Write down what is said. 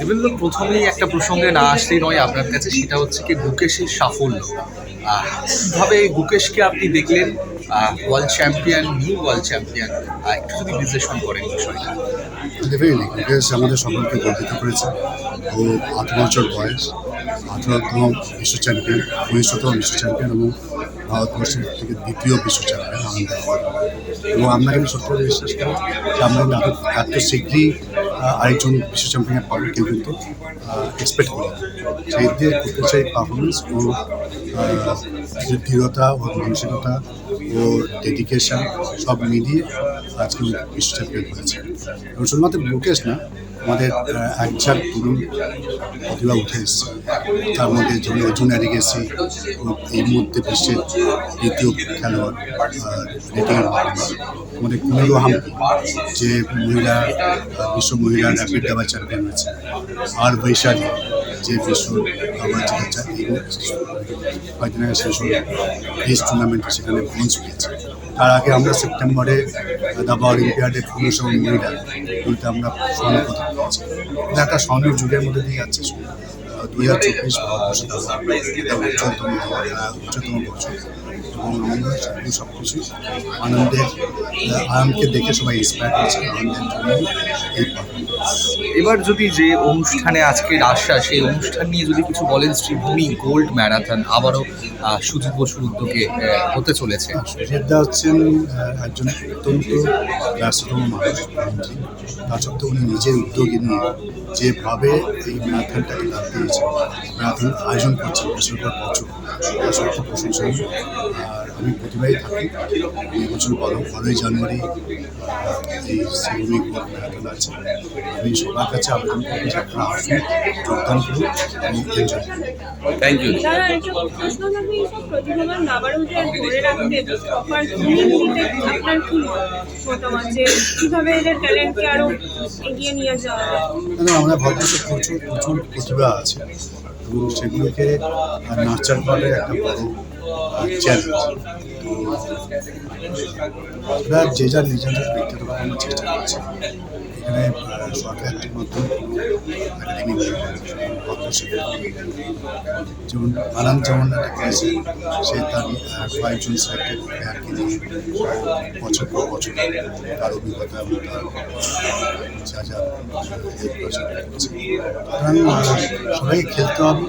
বিভিন্ন প্রথমেই একটা প্রসঙ্গে না আসলেই নয় আপনার কাছে, সেটা হচ্ছে কি গুকেশের সাফল্য। কীভাবে গুকেশকে আপনি দেখলেন world champion new world champion একটু যদি বিশ্লেষণ করেন বিষয়টা। বিকজ আমাদের সকলকে গর্বিত করেছে। ও আট বছর বয়স, আঠেরোতম বিশ্ব চ্যাম্পিয়ন উনিশশোতম বিশ্ব চ্যাম্পিয়ন এবং ভারতবর্ষের থেকে দ্বিতীয় বিশ্ব চ্যাম্পিয়ন আনন্দ এবং আমরা কিন্তু সত্যি বিশ্বাস করি যে আমরা এত শীঘ্রই আরেকজন বিশ্ব চ্যাম্পিয়ন পাবে কেউ কিন্তু এক্সপেক্ট করি। সেই দিয়ে করতে চাই পারফরমেন্স ও দৃঢ়তা, ওর মানসিকতা ও ডেডিকেশন সব মিলিয়ে আজকে ও বিশ্ব চ্যাম্পিয়ন হয়েছে এবং শুধুমাত্র মুকেশ না আমাদের একঝাক তরুণ প্রতিভা উঠে এসছে। তার মধ্যে যেমন অর্জুন অ্যারিগেসি এই মুহূর্তে বিশ্বের দ্বিতীয় খেলোয়াড় রেটিংয়ের আমাদের কুমিরো হাম্পি যে মহিলা, বিশ্ব মহিলা র্যাপিড দাবা চ্যাম্পিয়ন হয়েছে, আর বৈশালী, যে বিশ্ব কয়েকদিন আগে শেষ হলো এই টুর্নামেন্টে সেখানে ব্রোঞ্জ পেয়েছে। তার আগে আমরা সেপ্টেম্বরে দাবা অলিম্পিয়াডে পুরুষ এবং মহিলা দুইটা আমরা স্বর্ণ পদক পেয়েছি। এটা একটা স্বর্ণ যুগের মধ্যে দিয়ে যাচ্ছে। দুই হাজার চব্বিশ ভারতবর্ষ দাবা এটা উচ্চতম আহ, উচ্চতম বছর এবং আমরা সেগুলো সব কিছু আনন্দের আনন্দকে দেখে সবাই ইন্সপায়ার হয়েছে আনন্দের জন্য এই পারফরমেন্স এবার যদি যে অনুষ্ঠানে আজকের আশা সেই অনুষ্ঠান নিয়ে যদি কিছু বলেন শ্রীভূমি গোল্ড ম্যারাথন আবারও সুজিত বসুর উদ্যোগে হতে চলেছে। সুজিতদা হচ্ছেন একজন অত্যন্ত ব্যস্ততম মানুষ তা সত্ত্বেও উনি নিজের উদ্যোগে নিয়ে যেভাবে এই ম্যারাথনটাকে দাঁড় দিয়েছেন ম্যারাথন আয়োজন করছেন বছর পর বছর তা প্রশংসনীয় আর আমি প্রতিবারই থাকি। এই বছর বড় বারোই জানুয়ারি এই ম্যারাথন আছে। আমি সবার কাছে আবেদন করব যে আপনারা আসুন যোগদান করুন এবং এনজয় থ্যাংক ইউ আমরা ভারতবর্ষে প্রচুর প্রচুর প্রতিভা আছে। এবং সেগুলোকে নার্চার করার একটা বড় চ্যালেঞ্জ আমরা যে যার নিজেদের ব্যক্তিগত করানোর চেষ্টা করছি এখানে আহ, সরকারের মাধ্যমে কোনো একাডেমি নেই ভারতবর্ষে যেমন আনন্দ যেমন একটা আছে, সে তার কয়েকজন সাইডে প্লেয়ারকে নিয়ে বছর পর বছর তার অভিজ্ঞতা এবং তার যা যা সবাইকে খেলতে হবে।